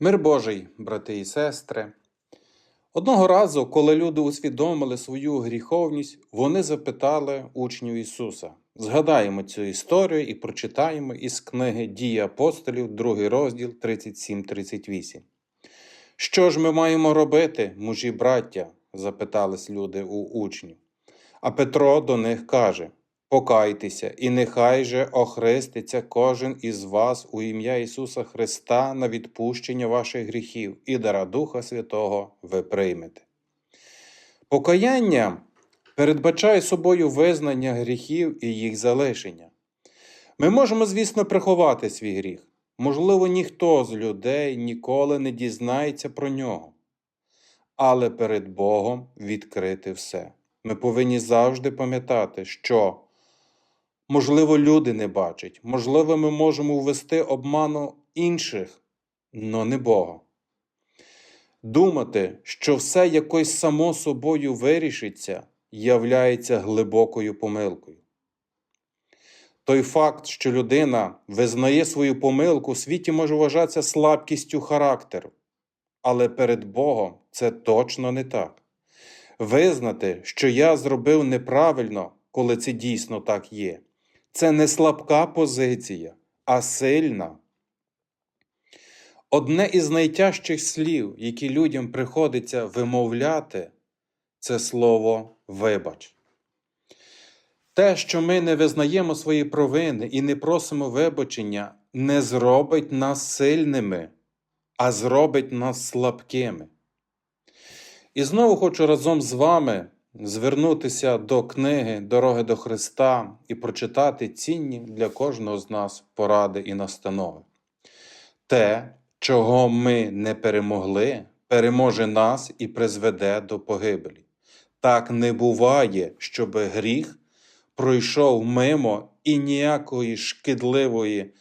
Мир Божий, брати і сестри. Одного разу, коли люди усвідомили свою гріховність, вони запитали учнів Ісуса. Згадаємо цю історію і прочитаємо із книги Дії апостолів, другий розділ 37-38. Що ж ми маємо робити, мужі браття? запитались люди у учнів. А Петро до них каже: Покайтеся, і нехай же охреститься кожен із вас у ім'я Ісуса Христа на відпущення ваших гріхів, і дара Духа Святого ви приймете. Покаяння передбачає собою визнання гріхів і їх залишення. Ми можемо, звісно, приховати свій гріх. Можливо, ніхто з людей ніколи не дізнається про нього. Але перед Богом відкрити все. Ми повинні завжди пам'ятати, що, можливо, люди не бачать, можливо, ми можемо ввести обману інших, но не Бога. Думати, що все якось само собою вирішиться, являється глибокою помилкою. Той факт, що людина визнає свою помилку у світі може вважатися слабкістю характеру, але перед Богом це точно не так. Визнати, що я зробив неправильно, коли це дійсно так є, це не слабка позиція, а сильна. Одне із найтяжчих слів, які людям приходиться вимовляти, це слово вибач. Те, що ми не визнаємо свої провини і не просимо вибачення, не зробить нас сильними, а зробить нас слабкими. І знову хочу разом з вами звернутися до книги Дороги до Христа і прочитати цінні для кожного з нас поради і настанови. Те, чого ми не перемогли, переможе нас і призведе до погибелі. Так не буває, щоб гріх пройшов мимо і ніякої шкідливої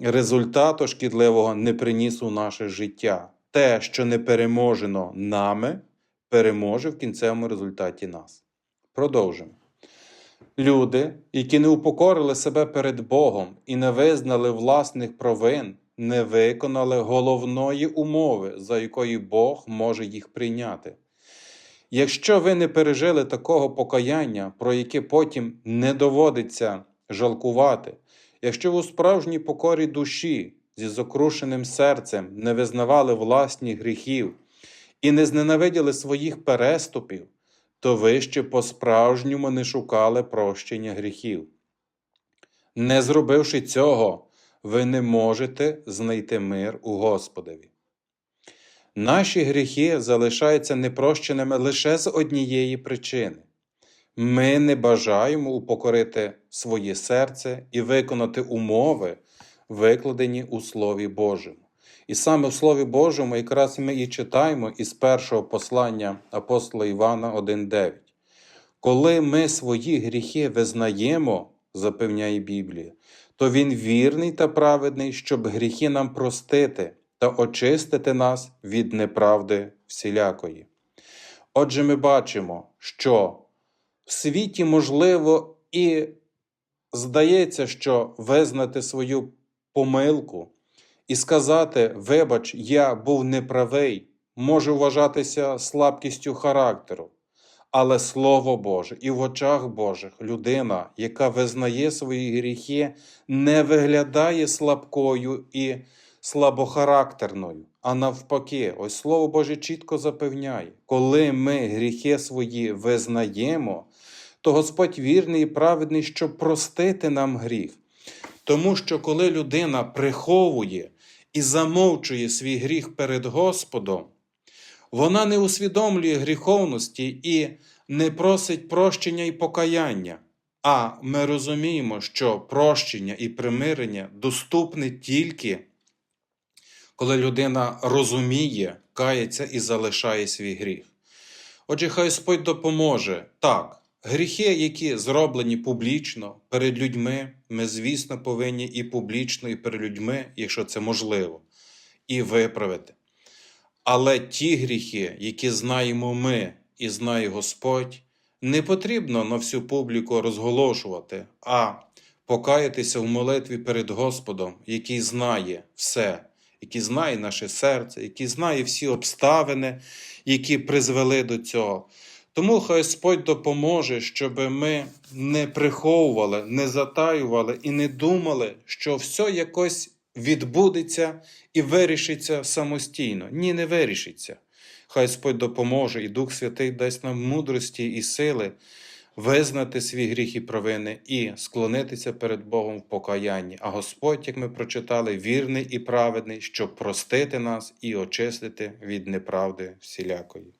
результату шкідливого не приніс у наше життя. Те, що не переможено нами, переможе в кінцевому результаті нас. Продовжимо. Люди, які не упокорили себе перед Богом і не визнали власних провин, не виконали головної умови, за якою Бог може їх прийняти. Якщо ви не пережили такого покаяння, про яке потім не доводиться жалкувати, якщо ви у справжній покорі душі зі закрушеним серцем не визнавали власні гріхів і не зненавиділи своїх переступів, то ви ще по-справжньому не шукали прощення гріхів. Не зробивши цього, ви не можете знайти мир у Господові. Наші гріхи залишаються непрощеними лише з однієї причини. Ми не бажаємо упокорити своє серце і виконати умови, викладені у Слові Божому. І саме в Слові Божому якраз ми і читаємо із першого послання апостола Івана 1.9. Коли ми свої гріхи визнаємо, запевняє Біблія, то Він вірний та праведний, щоб гріхи нам простити та очистити нас від неправди всілякої. Отже, ми бачимо, що в світі можливо і здається, що визнати свою помилку і сказати, вибач, я був неправий, може вважатися слабкістю характеру. Але Слово Боже і в очах Божих людина, яка визнає свої гріхи, не виглядає слабкою і слабохарактерною, а навпаки, ось Слово Боже чітко запевняє, коли ми гріхи свої визнаємо, то Господь вірний і праведний, щоб простити нам гріх. Тому що коли людина приховує і замовчує свій гріх перед Господом, вона не усвідомлює гріховності і не просить прощення і покаяння. А ми розуміємо, що прощення і примирення доступне тільки коли людина розуміє, кається і залишає свій гріх. Отже, хай Господь допоможе так. Гріхи, які зроблені публічно перед людьми, ми, звісно, повинні і публічно, і перед людьми, якщо це можливо, і виправити. Але ті гріхи, які знаємо ми і знає Господь, не потрібно на всю публіку розголошувати, а покаятися в молитві перед Господом, який знає все, який знає наше серце, який знає всі обставини, які призвели до цього. Тому хай Господь допоможе, щоб ми не приховували, не затаювали і не думали, що все якось відбудеться і вирішиться самостійно. Ні, не вирішиться. Хай Господь допоможе, і Дух Святий дасть нам мудрості і сили визнати свій гріх і провини і склонитися перед Богом в покаянні. А Господь, як ми прочитали, вірний і праведний, щоб простити нас і очистити від неправди всілякої.